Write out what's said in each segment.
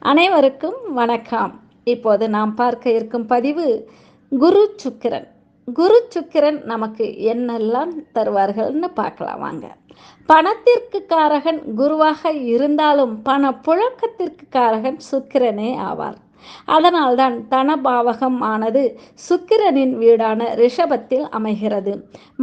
அனைவருக்கும் வணக்கம். இப்போது நாம் பார்க்க இருக்கும் பதிவு குரு சுக்கிரன். குரு சுக்கிரன் நமக்கு என்னெல்லாம் தருவார்கள்னு பார்க்கலாம் வாங்க. பணத்திற்கு காரகன் குருவாக இருந்தாலும் பண புழக்கத்திற்கு காரகன் சுக்கிரனே ஆவார். அதனால்தான் தனபாவகம் ஆனது சுக்கிரனின் வீடான ரிஷபத்தில் அமைகிறது.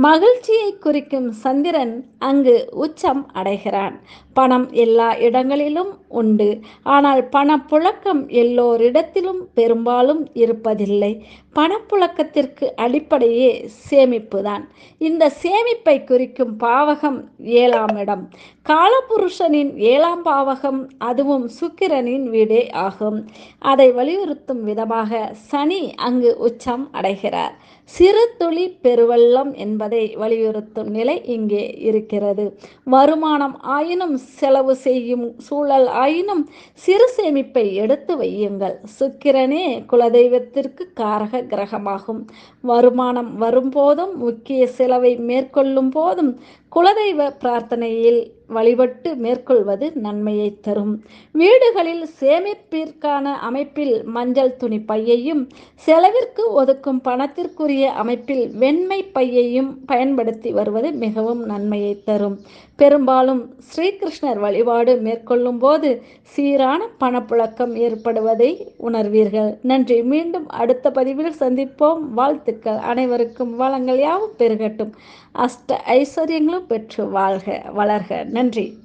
மகிழ்ச்சியை குறிக்கும் சந்திரன் அங்கு உச்சம் அடைகிறான். பணம் எல்லா இடங்களிலும் உண்டு. ஆனால் பணப்புழக்கம் எல்லோரிடத்திலும் பெரும்பாலும் இருப்பதில்லை. பணப்புழக்கத்திற்கு அடிப்படையே சேமிப்பு தான் இந்த சேமிப்பை குறிக்கும் பாவகம் ஏழாம் இடம். காலபுருஷனின் ஏழாம் பாவகம் அதுவும் சுக்கிரனின் வீடே ஆகும். அதை அதை வலியுறுத்தும் விதமாக சனி அங்கு உச்சம் அடைகிறார். சிறு துளி பெருவெள்ளம் என்பதை வலியுறுத்தும் நிலை இங்கே இருக்கிறது. வருமானம் ஆயினும் செலவு செய்யும் சூழல் ஆயினும் சிறு சேமிப்பை எடுத்து வையுங்கள். சுக்கிரனே குலதெய்வத்திற்கு காரக கிரகமாகும். வருமானம் வரும்போதும் முக்கிய செலவை மேற்கொள்ளும் போதும் குலதெய்வ பிரார்த்தனையில் வழிபட்டு மேற்கொள்வது நன்மையை தரும். வீடுகளில் சேமிப்பிற்கான அமைப்பில் மஞ்சள் துணி பையையும் செலவிற்கு ஒதுக்கும் பணத்திற்குரிய அமைப்பில் வெண்மை பையையும் பயன்படுத்தி வருவது மிகவும் நன்மையை தரும். பெரும்பாலும் ஸ்ரீகிருஷ்ணர் வழிபாடு மேற்கொள்ளும் போது சீரான பணப்புழக்கம் ஏற்படுவதை உணர்வீர்கள். நன்றி. மீண்டும் அடுத்த பதிவில் சந்திப்போம். வாழ்த்துக்கள். அனைவருக்கும் வளங்கள் யாவும் பெருகட்டும். அஷ்ட ஐஸ்வர்யங்களும் பெற்று வாழ்க வளர்க. நன்றி.